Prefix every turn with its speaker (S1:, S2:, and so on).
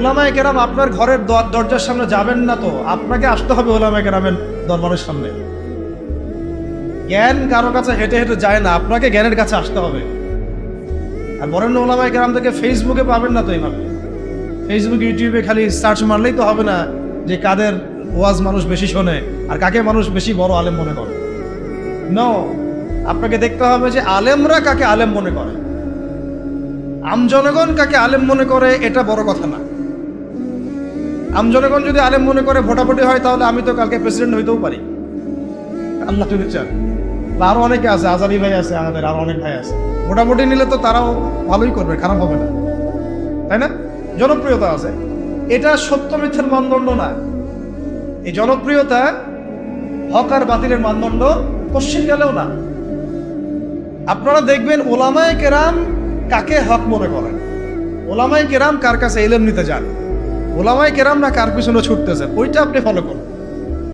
S1: ওলামায় কেরাম আপনার ঘরের দরজার সামনে যাবেন না তো? আপনাকে আসতে হবে ওলামায় কেরামের দরবারের সামনে। জ্ঞান কারও কাছে হেঁটে হেঁটে যায় না, আপনাকে জ্ঞানের কাছে আসতে হবে। আর বরেণ্য ওলামায় কেরাম থেকে ফেসবুকে পাবেন না তো এইভাবে। ফেসবুক, ইউটিউবে খালি সার্চ মারলেই তো হবে না যে কাদের ওয়াজ মানুষ বেশি শোনে আর কাকে মানুষ বেশি বড় আলেম মনে করে। নো আপনাকে দেখতে হবে যে আলেমরা কাকে আলেম মনে করে। আম জনগণ কাকে আলেম মনে করে, এটা বড় কথা না। আম জনগণ যদি আলেম মনে করে ভোটাভুটি হয়, তাহলে আমি তো কালকে প্রেসিডেন্ট হইতেও পারি। আল্লাহ যদি চান বা আরও অনেকে আছে আজারি ভাই আছে আমাদের, আরও অনেক ভাই আছে। মোটামুটি নিলে তো তারাও ভালোই করবে, খারাপ হবে না। তাই না? জনপ্রিয়তা আছে। এটা সত্য মিথ্যার মানদণ্ড না। এই জনপ্রিয়তা হক আর বাতিলের মানদণ্ড পশ্চিম গেলেও না। আপনারা দেখবেন ওলামায় কেরাম কাকে হক মনে করেন? ওলামায় কেরাম কার কাছে এলেম নিতে যান? ওলামায় কেরাম না কার পিছনে ছুটতেছে ওইটা আপনি ফলো করুন।